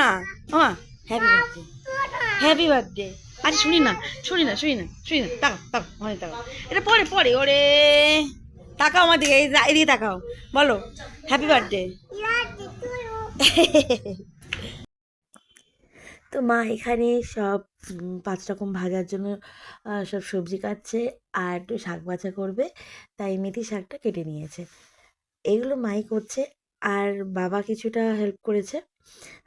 না। মামা happy birthday happy birthday আচ্ছা শুনি না শুনি না শুনি না শুনি না। তাকাও তাকাও ওখানে তাকাও। এটা পরে পরে, ওরে। তাকাও আমার দিকে এদিকে তাকাও। বলো হ্যাপি বার্থডে তো মা এখানে সব পাঁচ রকম ভাজার জন্য সব সবজি কাটছে আর একটু শাক ভাজা করবে। তাই মেথি শাকটা কেটে নিয়েছে। এগুলো মাই করছে আর বাবা কিছুটা হেল্প করেছে।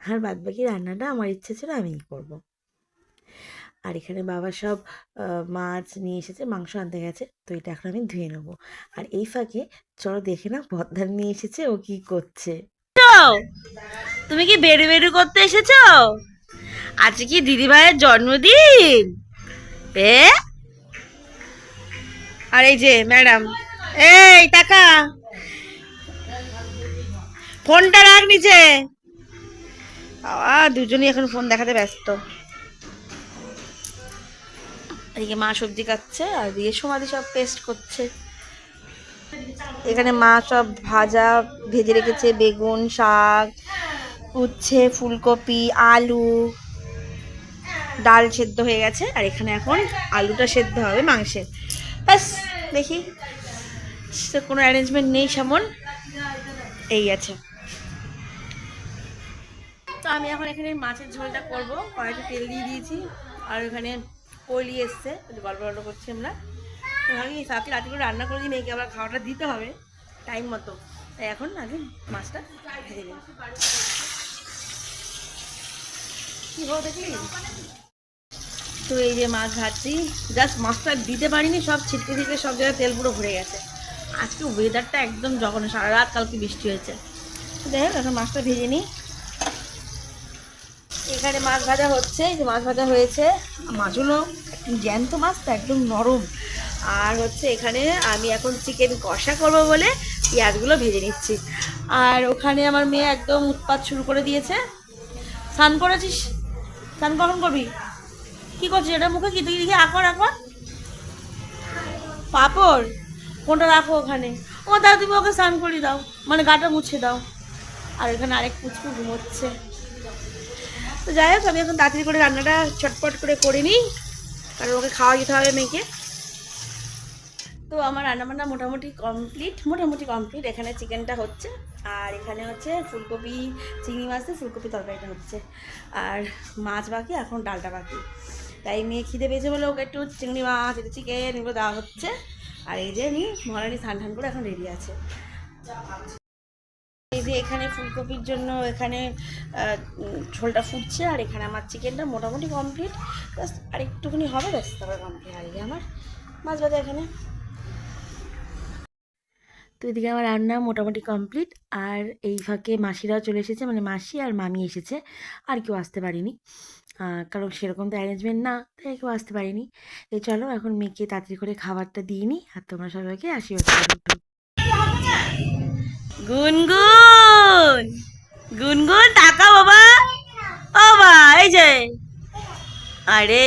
আর বাদ বাকি রান্নাটা আমার ইচ্ছে ছিল আমিই করব। আর এখানে বাবা সব মাছ নিয়ে এসেছে, মাংস আনতে গেছে, তো এটা এখন আমি ধুয়ে নেব। আর এই ফাঁকে, চলো দেখে না বদ্দার নিয়ে এসেছে, ও কি করছে। তুমি কি বেরু বেরু করতে এসেছ? আজকে কি দিদি ভাইয়ের জন্মদিন? এ? আর এই যে, ম্যাডাম, এই, টাকা। ফোনটা রাখ নিচে। দুজনই এখন ফোন দেখাতে ব্যস্ত। এদিকে মা সবজি কাটছে আর দিয়ে সমাধি সব পেস্ট করছে। এখানে মা সব ভাজা ভেজে রেখেছে, বেগুন, শাক, উচ্ছে, ফুলকপি, আলু। ডাল সেদ্ধ হয়ে গেছে, আর এখানে এখন আলুটা সেদ্ধ হবে মাংসের। ব্যাস, দেখি। কোনো অ্যারেঞ্জমেন্ট নেই, সেমন। এই আছে। আমি এখন এখানে মাছের ঝোলটা করব। কড়াইতে তেল দিয়ে দিয়েছি। আর এখানে কলি এসছে। গল্প গল্প করছি আমরা। ভাবি সাথে রাতে করে রান্না করে দিই, মেয়েকে আবার খাওয়াটা দিতে হবে টাইম মতো। তাই এখন আগে মাছটা ভেজে নিই। কী হলো দেখলি? তো এই যে মাছ ভাজছি জাস্ট মাছটা দিতে পারিনি, সব ছিটকে ছিটকে সব জায়গায় তেল পুরো ভরে গেছে। আজকে ওয়েদারটা একদম জঘন্য, সারা রাত কালকে বৃষ্টি হয়েছে। যাই হোক, এখন মাছটা ভেজে নিই। এখানে মাছ ভাজা হচ্ছে যে মাছ ভাজা হয়েছে। মাছগুলো জ্যান্ত মাছ তো একদম নরম। আর হচ্ছে এখানে আমি এখন চিকেন কষা করব বলে পেঁয়াজগুলো ভেজে নিচ্ছি। আর ওখানে আমার মেয়ে একদম উৎপাত শুরু করে দিয়েছে। স্নান করেছিস? স্নান কখন করবি? কি করছিস এটা মুখে কি? তুই দেখি আকর আকর পাপড়? কোনটা রাখো ওখানে? ও দাও, তুমি ওকে স্নান করিয়ে দাও। মানে গাটা মুছে দাও। আর এখানে আরেক পুচকু ঘুমোচ্ছে। তো যাই হোক, আমি এখন তাড়াতাড়ি করে রান্নাটা চটপট করে করে নিই। কারণ ওকে খাওয়া যেতে হবে মেয়েকে। তো আমার রান্নাবান্না মোটামুটি কমপ্লিট মোটামুটি কমপ্লিট এখানে চিকেনটা হচ্ছে, আর এখানে হচ্ছে ফুলকপি, চিংড়ি মাছ ফুলকপি তরকারিটা হচ্ছে। আর মাছ বাকি, এখন ডালটা বাকি। তাই মেয়ে খিদে পেয়েছে বলে ওকে একটু চিংড়ি মাছ, একটু চিকেন এগুলো দেওয়া হচ্ছে। আর এই যে আমি মহারানি স্নান টান করে এখন রেডি আছে। এখানে ফুলকপির জন্য এখানে ঝোলটা ফুটছে আর এখানে আমার চিকেনটা মোটামুটি কমপ্লিট ব্যাস, আর একটুখানি হবে, ব্যাস, তারপর কমপ্লিট আর আমার মাছ ভাজা এখানে। তো এদিকে আমার রান্না মোটামুটি কমপ্লিট আর এই ফাঁকে মাসিরাও চলে এসেছে মানে মাসি আর মামি এসেছে, আর কেউ আসতে পারিনি। কারণ সেরকম তো অ্যারেঞ্জমেন্ট না, তাই কেউ আসতে পারিনি। এই চলো, এখন মেয়েকে তাড়াতাড়ি করে খাবারটা দিয়ে নিই, আর তোমরা সবাইকে আশীর্বাদ করো। গুনগুন। গুনগুন টাকা বাবা। বাবা এই যে। আরে,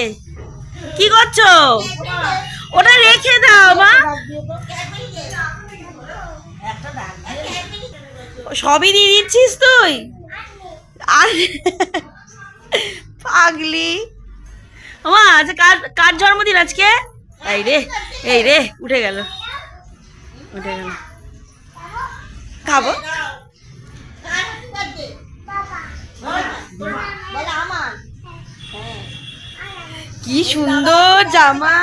কি করছ? ওটা রেখে দাও, মা। সবই দিয়ে দিচ্ছিস তুই? পাগলি। মা আচ্ছা কার কার জন্মদিন আজকে? এই রে এই রে, উঠে গেল। উঠে গেল। খাব। কি সুন্দর জামা।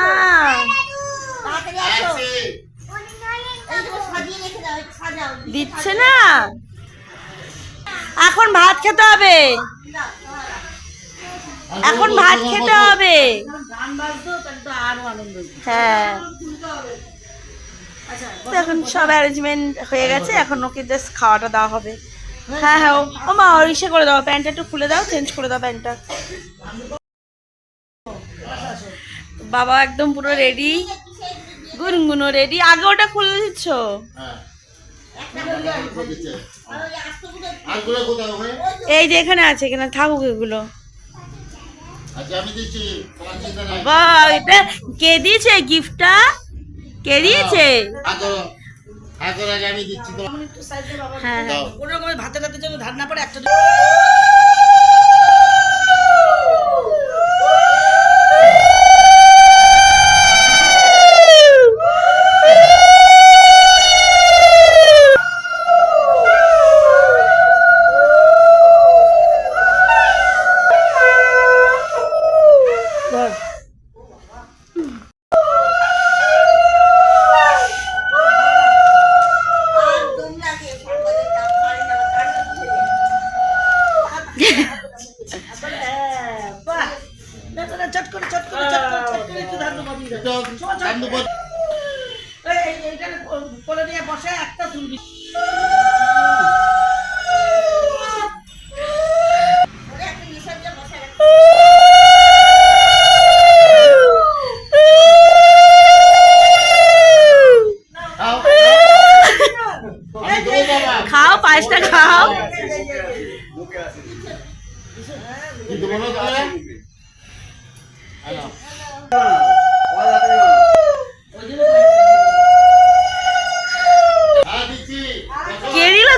দিচ্ছে না। এখন ভাত খেতে হবে। এখন ভাত খেতে হবে। হ্যাঁ। তো এখন সব অ্যারেঞ্জমেন্ট হয়ে গেছে এখন ওকে জাস্ট খাওয়াটা দেওয়া হবে। হ্যাঁ হ্যাঁ ও- ও মা ওর ইসে করে দাও প্যান্টটা একটু খুলে দাও চেঞ্জ করে দাও প্যান্টটা। বাবা একদম পুরো রেডি গুনগুনো রেডি আগে ওটা খুলে দিচ্ছ? ওখানে এই যে এখানে আছে এখানে থাকুক এগুলো। আচ্ছা আমি দিচ্ছি তোমার চিন্তা নাই। বা এটা কে দিয়েছে গিফটটা কে দিয়েছে? আগর আগর আমি দিচ্ছি তোমার। হ্যাঁ দাও। কোনো রকমের ভাতের টাতে যেন ধার না পড়ে একটা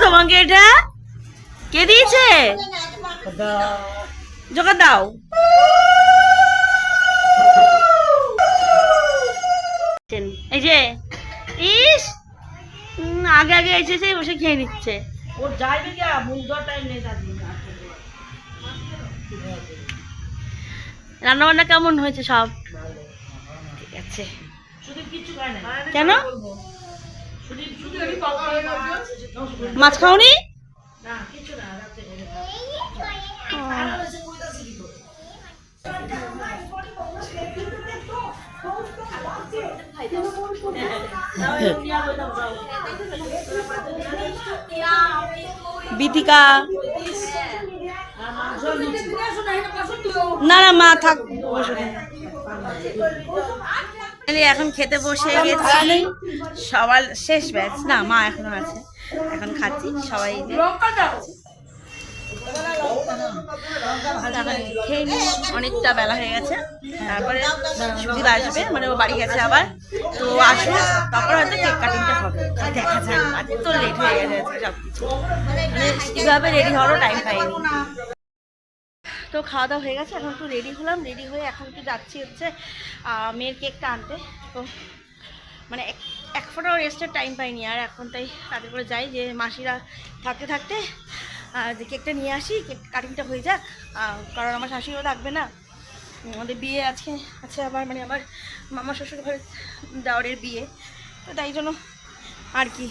তোমাকে এটা? কে দিয়েছে? জোগাড় দাও। এই যে ইস! আগে আগে সেই বসে খেয়ে নিচ্ছে। ওর যাইবে কি? টাইম নেই রান্না বান্না কেমন হয়েছে সব? ঠিক আছে। শুধু না কেন? মাছ খাওনি? না না না মা থাক বসে। এখন খেতে বসে গেছি। সবার শেষ ব্যাচ না মা এখনও আছে। এখন খাচ্ছি। সবাই খেয়ে নিই। অনেকটা বেলা হয়ে গেছে। তারপরে সুদীপ আসবে। মানে ও বাড়ি গেছে আবার। তো আসবে তারপর হয়তো কেক কাটিংটা হবে। দেখা যায় তো লেট হয়ে গেছে সব। কিছু মানে ঠিকভাবে রেডি হওয়ারও টাইম পাইনি। তো খাওয়া দাওয়া হয়ে গেছে, এখন একটু রেডি হলাম রেডি হয়ে এখন একটু যাচ্ছি হচ্ছে মেয়ের কেকটা আনতে। তো মানে এক ফোটাও রেস্টের টাইম পাইনি, আর এখন তাই তাদের করে যাই, যে মাসিরা থাকতে থাকতে যে কেকটা নিয়ে আসি কেক কাটিংটা হয়ে যাক কারণ আমার শাশুড়িও থাকবে না। আমাদের বিয়ে আজকে আছে আবার মানে আমার মামা শ্বশুর ঘরে দেওয়ারের বিয়ে, তো তাই জন্য আর কি।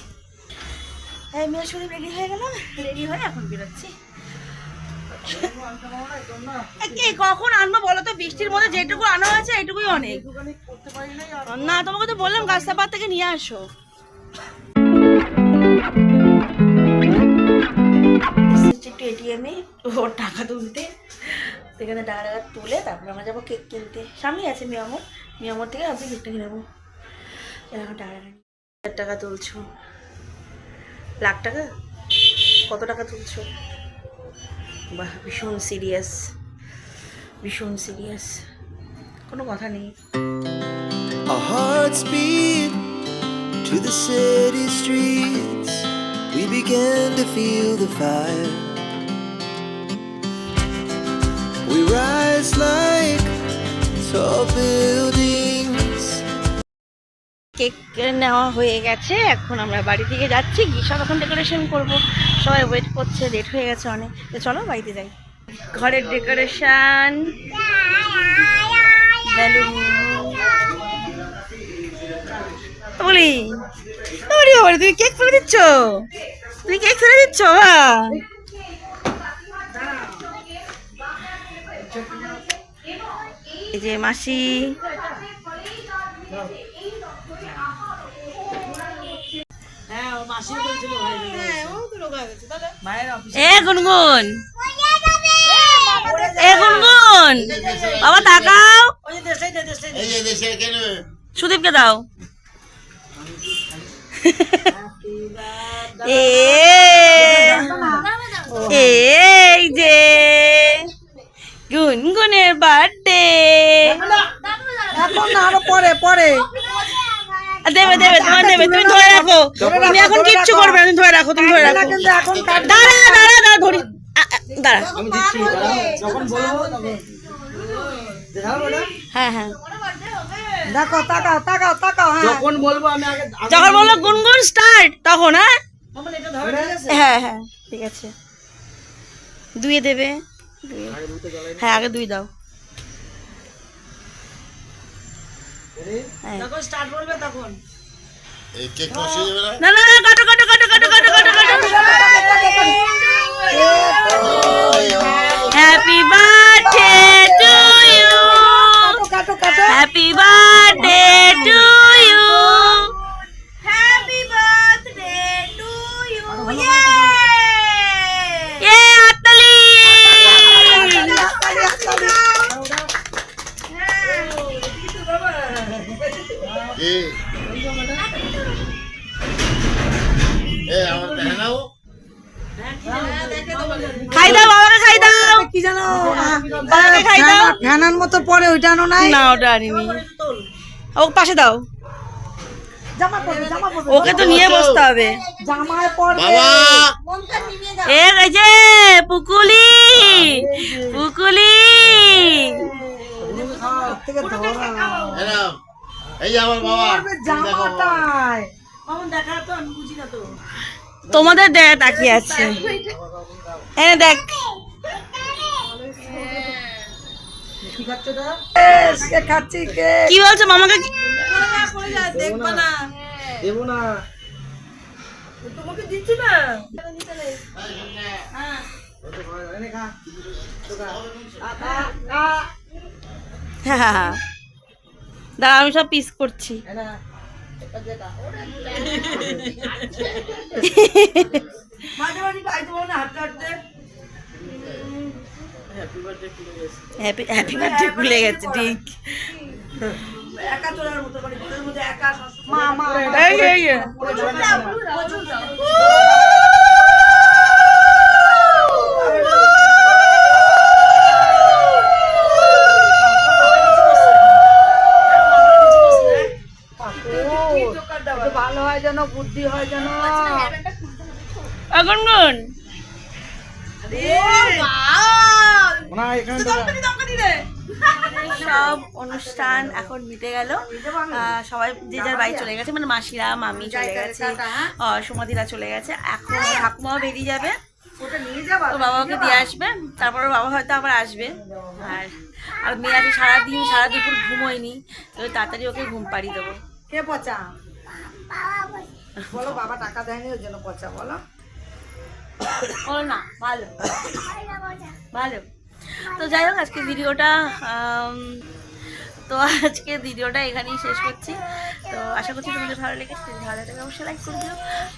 হ্যাঁ মেয়ের শরীর রেডি হয়ে গেলাম রেডি হয়ে এখন বেরোচ্ছি। কে, কখন আনব বলো তো? বৃষ্টির মধ্যে যেটুকু আনা হয়েছে, এটুকুই অনেক। না, তোমাকে তো বললাম গাছটাপার থেকে নিয়ে আসো। এটিএমে ওর টাকা তুলতে। সেখানে টাকা টাকা তুলে তারপরে আমরা যাব কেক কিনতে। সামনেই আছে মিয়ামর মিয়ামর থেকে আপনি কেকটা কিনে নেব। টাকা টাকা টাকা তুলছো। লাখ টাকা? কত টাকা তুলছো? বাহ ভীষণ সিরিয়াস ভীষণ সিরিয়াস কোনো কথা নেই Our hearts beat to the city streets. We began to feel the fire. We rise like tall buildings. Cake নেওয়া হয়ে গেছে এখন আমরা বাড়ি থেকে যাচ্ছি গিয়ে সব এখন ডেকোরেশন করব সবাই ওয়েট করছে লেট হয়ে গেছে অনেক। চলো বাড়িতে যাই। ঘরের ডেকোরেশন বলি বাবা, তুমি কেক ফেলে দিচ্ছ? তুমি কেক ফেলে দিচ্ছ এই যে মাসি এ গুনগুন! এ গুনগুন! বাবা তাকাও! সুদীপকে দাও। এ এই যে গুনগুনের বার্থডে এখন না আরও পরে পরে। দেবে দেবে তোমার দেবে তুমি ধরে রাখো। তুমি এখন কিচ্ছু করবে না তুমি ধরে রাখো তুমি ধরে রাখো। এখন দাঁড়া দাঁড়া দাঁড়া ধরি দাঁড়া। যখন বলব তখন হ্যাঁ হ্যাঁ। দেখো তাকাও তাকাও তাকাও হ্যাঁ। যখন বলব আমি আগে যখন বলল গুনগুন স্টার্ট তখন হ্যাঁ? হ্যাঁ হ্যাঁ ঠিক আছে। দুয়ে দেবে। হ্যাঁ আগে দুই দাও। তখন স্টার্ট বলবে তখন এই কেক কষে যাবে না না না কাটো কাটো কাটো কাটো কাটো কাটো কাটো হ্যাপি বার্থডে টু ইউ কাটো কাটো হ্যাপি বার্থডে টু ওইটা আনো নাই? না ওটা আনিনি। ও পাশে দাও। ওকে তো নিয়ে বসতে হবে। জামায় এ এই যে পুকুলি পুকুলি তোমাদের দেখ তাকিয়ে আছে। এনে দেখ। কি খাচ্ছে ওটা এস, কে খাচ্ছি কে কি বলছো মামাকে কি- না দেবো না তোমাকে দিচ্ছি না এনে খা তোকা। খা, খা, খা। দাঁড়া আমি সব পিস করছি। মাঝে মাঝে হাঁটতে হাঁটতে হ্যাপি হ্যাপি বার্থডে ভুলে গেছে ঠিক একা চলার মতো মানে ঘরের মধ্যে একা সবসময় মা মা এই এই এই। একটু ভালো হয় যেন বুদ্ধি হয় যেন এখন কোন না এখানে সব অনুষ্ঠান এখন মিটে গেল। সবাই যে যার বাড়ি চলে গেছে মানে মাসিরা মামি চলে গেছে আহ, সুমতিরা চলে গেছে। এখন ঠাকুমাও বেরিয়ে যাবে। ওটা নিয়ে যাবা বাবাকে দিয়ে আসবে। তারপর ওর বাবা হয়তো আবার আসবে। আর আর মেয়ে আছে সারাদিন সারা দুপুর ঘুমোয়নি তো তাড়াতাড়ি ওকে ঘুম পাড়িয়ে দেবো। কে পচা? বলো বাবা টাকা দেয়নি ওই জন্য পচা বলো। না ভালো। ভালো। তো যাই হোক, আজকে ভিডিওটা তো আজকে ভিডিওটা এখানেই শেষ করছি। তো আশা করছি তোমাদের ভালো লেগেছে। ভালো লাগে অবশ্যই লাইক করে দিও।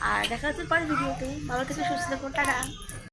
আর দেখা হচ্ছে পরে ভিডিওতে। ভালো থেকে, সুস্থ থাকো। টাটা।